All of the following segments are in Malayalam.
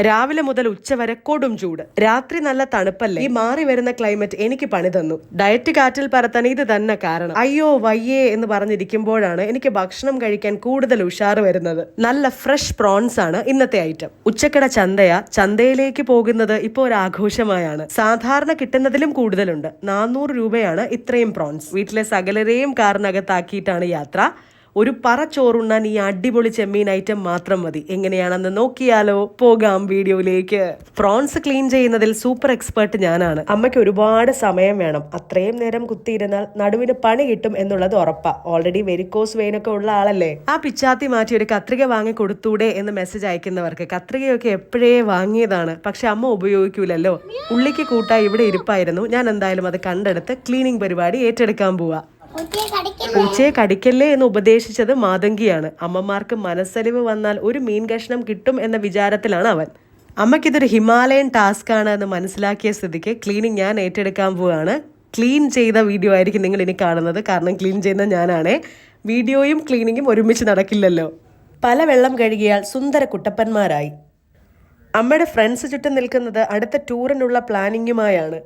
രാവിലെ മുതൽ ഉച്ചവരെ കൊടും ചൂട്. രാത്രി നല്ല തണുപ്പല്ലേ? ഈ മാറി വരുന്ന ക്ലൈമറ്റ് എനിക്ക് പണി തന്നു. ഡയറ്റ് കാറ്റിൽ പറത്താൻ ഇത് തന്നെ കാരണം. അയ്യോ വയ്യേ എന്ന് പറഞ്ഞിരിക്കുമ്പോഴാണ് എനിക്ക് ഭക്ഷണം കഴിക്കാൻ കൂടുതൽ ഉഷാറ് വരുന്നത്. നല്ല ഫ്രഷ് പ്രോൺസ് ആണ് ഇന്നത്തെ ഐറ്റം. ഉച്ചക്കട ചന്തയ. ചന്തയിലേക്ക് പോകുന്നത് ഇപ്പോൾ ഒരു ആഘോഷമായാണ്. സാധാരണ കിട്ടുന്നതിലും കൂടുതലുണ്ട്. നാനൂറ് രൂപയാണ് ഇത്രയും പ്രോൺസ്. വീട്ടിലെ സകലരെയും കാറിനകത്താക്കിയിട്ടാണ് യാത്ര. ഒരു പറ ചോറുണ്ണാൻ ഈ അടിപൊളി ചെമ്മീൻ ഐറ്റം മാത്രം മതി. എങ്ങനെയാണെന്ന് നോക്കിയാലോ? പോകാം വീഡിയോയിലേക്ക്. പ്രോൺസ് ക്ലീൻ ചെയ്യുന്നതിൽ സൂപ്പർ എക്സ്പേർട്ട് ഞാനാണ്. അമ്മയ്ക്ക് ഒരുപാട് സമയം വേണം. അത്രയും നേരം കുത്തിയിരുന്നാൽ നടുവിന് പണി കിട്ടും എന്നുള്ളത് ഉറപ്പാ. ഓൾറെഡി വെരിക്കോസ് വെയിനൊക്കെ ഉള്ള ആളല്ലേ? ആ പിച്ചാത്തി മാറ്റി ഒരു കത്രിക വാങ്ങി കൊടുത്തൂടെ എന്ന് മെസ്സേജ് അയക്കുന്നവർക്ക്. കത്രികയൊക്കെ എപ്പോഴേ വാങ്ങിയതാണ്. പക്ഷെ അമ്മ ഉപയോഗിക്കൂലല്ലോ. ഉള്ളിക്ക് കൂട്ടായി ഇവിടെ ഇരിപ്പായിരുന്നു. ഞാൻ എന്തായാലും അത് കണ്ടെടുത്ത് ക്ലീനിങ് പരിപാടി ഏറ്റെടുക്കാൻ പോവാ. പൂച്ചയെ കടിക്കല്ലേ എന്ന് ഉപദേശിച്ചത് മാതങ്കിയാണ്. അമ്മമാർക്ക് മനസ്സലിവ് വന്നാൽ ഒരു മീൻ കഷ്ണം കിട്ടും എന്ന വിചാരത്തിലാണ് അവൻ. അമ്മയ്ക്കിതൊരു ഹിമാലയൻ ടാസ്ക് ആണ് എന്ന് മനസ്സിലാക്കിയ സ്ഥിതിക്ക് ക്ലീനിങ് ഞാൻ ഏറ്റെടുക്കാൻ പോവുകയാണ് ക്ലീൻ ചെയ്ത വീഡിയോ ആയിരിക്കും നിങ്ങൾ ഇനി കാണുന്നത്. കാരണം ക്ലീൻ ചെയ്യുന്ന ഞാനാണേ. വീഡിയോയും ക്ലീനിങ്ങും ഒരുമിച്ച് നടക്കില്ലല്ലോ. പല വെള്ളം കഴുകിയാൽ സുന്ദര കുട്ടപ്പന്മാരായി. അമ്മയുടെ ഫ്രണ്ട്സ് ചുറ്റും നിൽക്കുന്നത് അടുത്ത ടൂറിനുള്ള പ്ലാനിങ്ങുമായാണ്.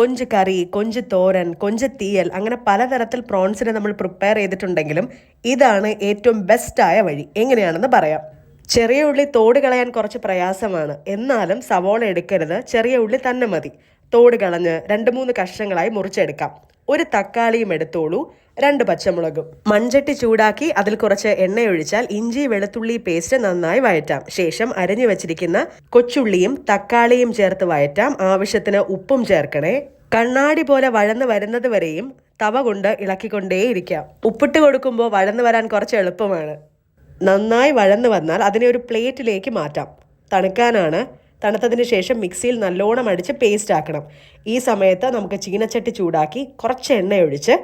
കൊഞ്ച് കറി കൊഞ്ച് തോരൻ കൊഞ്ച് തീയൽ അങ്ങനെ പലതരത്തിൽ പ്രോൺസിനെ നമ്മൾ പ്രിപ്പയർ ചെയ്തിട്ടുണ്ടെങ്കിലും ഇതാണ് ഏറ്റവും ബെസ്റ്റായ വഴി. എങ്ങനെയാണെന്ന് പറയാം. ചെറിയ ഉള്ളി തോട് കളയാൻ കുറച്ച് പ്രയാസമാണ്. എന്നാലും സവോള എടുക്കരുത് ചെറിയ ഉള്ളി തന്നെ മതി. തോട് കളഞ്ഞ് രണ്ട് മൂന്ന് കഷ്ണങ്ങളായി മുറിച്ചെടുക്കാം. ഒരു തക്കാളിയും എടുത്തോളൂ രണ്ട് പച്ചമുളകും. മൺചട്ടി ചൂടാക്കി അതിൽ കുറച്ച് എണ്ണയൊഴിച്ചാൽ ഇഞ്ചി വെളുത്തുള്ളി പേസ്റ്റ് നന്നായി വഴറ്റാം. ശേഷം അരഞ്ഞു വെച്ചിരിക്കുന്ന കൊച്ചുള്ളിയും തക്കാളിയും ചേർത്ത് വഴറ്റാം. ആവശ്യത്തിന് ഉപ്പും ചേർക്കണേ. കണ്ണാടി പോലെ വഴന്നു വരുന്നത് വരെയും തവ കൊണ്ട് ഇളക്കിക്കൊണ്ടേയിരിക്കാം. ഉപ്പിട്ട് കൊടുക്കുമ്പോൾ വഴന്നു വരാൻ കുറച്ച് എളുപ്പമാണ്. നന്നായി വഴന്നു വന്നാൽ അതിനെ ഒരു പ്ലേറ്റിലേക്ക് മാറ്റാം. തണുക്കാനാണ് തണുത്തതിന് ശേഷം മിക്സിയിൽ നല്ലോണം അടിച്ച് പേസ്റ്റ് ആക്കണം. ഈ സമയത്ത് നമുക്ക് ചീനച്ചട്ടി ചൂടാക്കി കുറച്ച് എണ്ണ ഒഴിച്ച്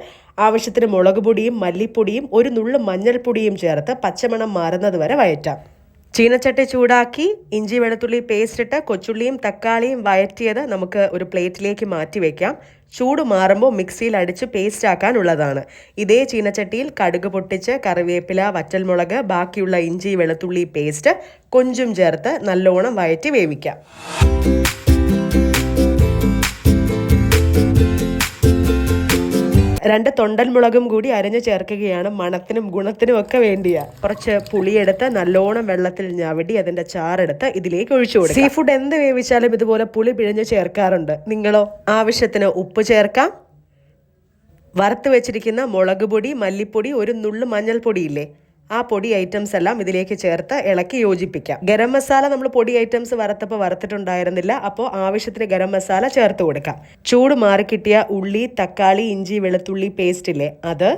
ആവശ്യത്തിന് മുളക് പൊടിയും മല്ലിപ്പൊടിയും ഒരു നുള്ളു മഞ്ഞൾപ്പൊടിയും ചേർത്ത് പച്ചമണം മാറുന്നത് വരെ വയറ്റാം ചീനച്ചട്ടി ചൂടാക്കി ഇഞ്ചി വെളുത്തുള്ളി പേസ്റ്റ് ഇട്ട് കൊച്ചുള്ളിയും തക്കാളിയും വയറ്റിയത് നമുക്ക് ഒരു പ്ലേറ്റിലേക്ക് മാറ്റി വെക്കാം. ചൂട് മാറുമ്പോൾ മിക്സിയിൽ അടിച്ച് പേസ്റ്റ് ആക്കാനുള്ളതാണ് ഇതേ ചീനച്ചട്ടിയിൽ കടുക് പൊട്ടിച്ച് കറിവേപ്പില വറ്റൽമുളക് ബാക്കിയുള്ള ഇഞ്ചി വെളുത്തുള്ളി പേസ്റ്റ് കൊഞ്ചും ചേർത്ത് നല്ലോണം വയറ്റി വേവിക്കാം. രണ്ട് തൊണ്ടൻ മുളകും കൂടി അരഞ്ഞു ചേർക്കുകയാണ്. മണത്തിനും ഗുണത്തിനും ഒക്കെ വേണ്ടിയാ. കുറച്ച് പുളിയെടുത്ത് നല്ലോണം വെള്ളത്തിൽ ഞവടി അതിന്റെ ചാറെടുത്ത് ഇതിലേക്ക് ഒഴിച്ചു കൊടുക്കും. സീ ഫുഡ് എന്ത് വേവിച്ചാലും ഇതുപോലെ പുളി പിഴിഞ്ഞ് ചേർക്കാറുണ്ട്. നിങ്ങളോ? ആവശ്യത്തിന് ഉപ്പ് ചേർക്കാം. വറുത്ത് വെച്ചിരിക്കുന്ന മുളക് പൊടി മല്ലിപ്പൊടി ഒരു നുള്ളു മഞ്ഞൾപ്പൊടി ഇല്ലേ ആ പൊടി ഐറ്റംസ് എല്ലാം ഇതിലേക്ക് ചേർത്ത് ഇളക്കി യോജിപ്പിക്കാം. ഗരം മസാല നമ്മൾ പൊടി ഐറ്റംസ് വറുത്തപ്പോൾ വറുത്തിട്ടുണ്ടായിരുന്നില്ല. അപ്പോൾ ആവശ്യത്തിന് ഗരം മസാല ചേർത്ത് കൊടുക്കാം. ചൂട് മാറിക്കിട്ടിയ ഉള്ളി തക്കാളി ഇഞ്ചി വെളുത്തുള്ളി പേസ്റ്റ് ഇല്ലേ അത്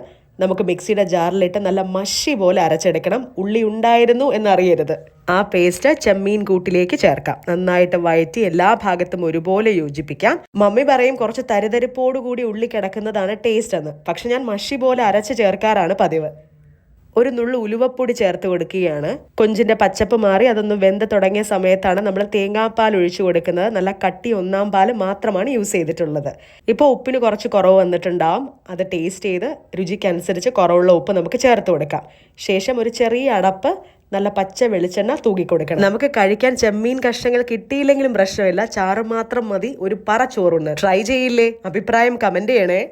നമുക്ക് മിക്സിയുടെ ജാറിലിട്ട് നല്ല മഷി പോലെ അരച്ചെടുക്കണം. ഉള്ളി ഉണ്ടായിരുന്നു എന്നറിയരുത്. ആ പേസ്റ്റ് ചെമ്മീൻ കൂട്ടിലേക്ക് ചേർക്കാം. നന്നായിട്ട് വയറ്റി എല്ലാ ഭാഗത്തും ഒരുപോലെ യോജിപ്പിക്കാം. മമ്മി പറയും കുറച്ച് തരിതരിപ്പോടുകൂടി ഉള്ളി കിടക്കുന്നതാണ് ടേസ്റ്റ് എന്ന്. പക്ഷെ ഞാൻ മഷി പോലെ അരച്ച് ചേർക്കാറാണ് പതിവ്. ഒരു നുള്ളു ഉലുവപ്പൊടി ചേർത്ത് കൊടുക്കുകയാണ്. കൊഞ്ചിന്റെ പച്ചപ്പ് മാറി അതൊന്ന് വെന്ത് തുടങ്ങിയ സമയത്താണ് നമ്മൾ തേങ്ങാപ്പാൽ ഒഴിച്ചു കൊടുക്കുന്നത്. നല്ല കട്ടി ഒന്നാം പാൽ മാത്രമാണ് യൂസ് ചെയ്തിട്ടുള്ളത്. ഇപ്പോൾ ഉപ്പിന് കുറച്ച് കുറവ് വന്നിട്ടുണ്ടാവും. അത് ടേസ്റ്റ് ചെയ്ത് രുചിക്കനുസരിച്ച് കുറവുള്ള ഉപ്പ് നമുക്ക് ചേർത്ത് കൊടുക്കാം. ശേഷം ഒരു ചെറിയ അടപ്പ് നല്ല പച്ച വെളിച്ചെണ്ണ തൂക്കി കൊടുക്കണം. നമുക്ക് കഴിക്കാൻ ചെമ്മീൻ കഷ്ണങ്ങൾ കിട്ടിയില്ലെങ്കിലും പ്രശ്നമില്ല. ചാറ് മാത്രം മതി. ഒരു പറ ചോറുണ്ട് ട്രൈ ചെയ്യില്ലേ? അഭിപ്രായം കമന്റ് ചെയ്യണേ.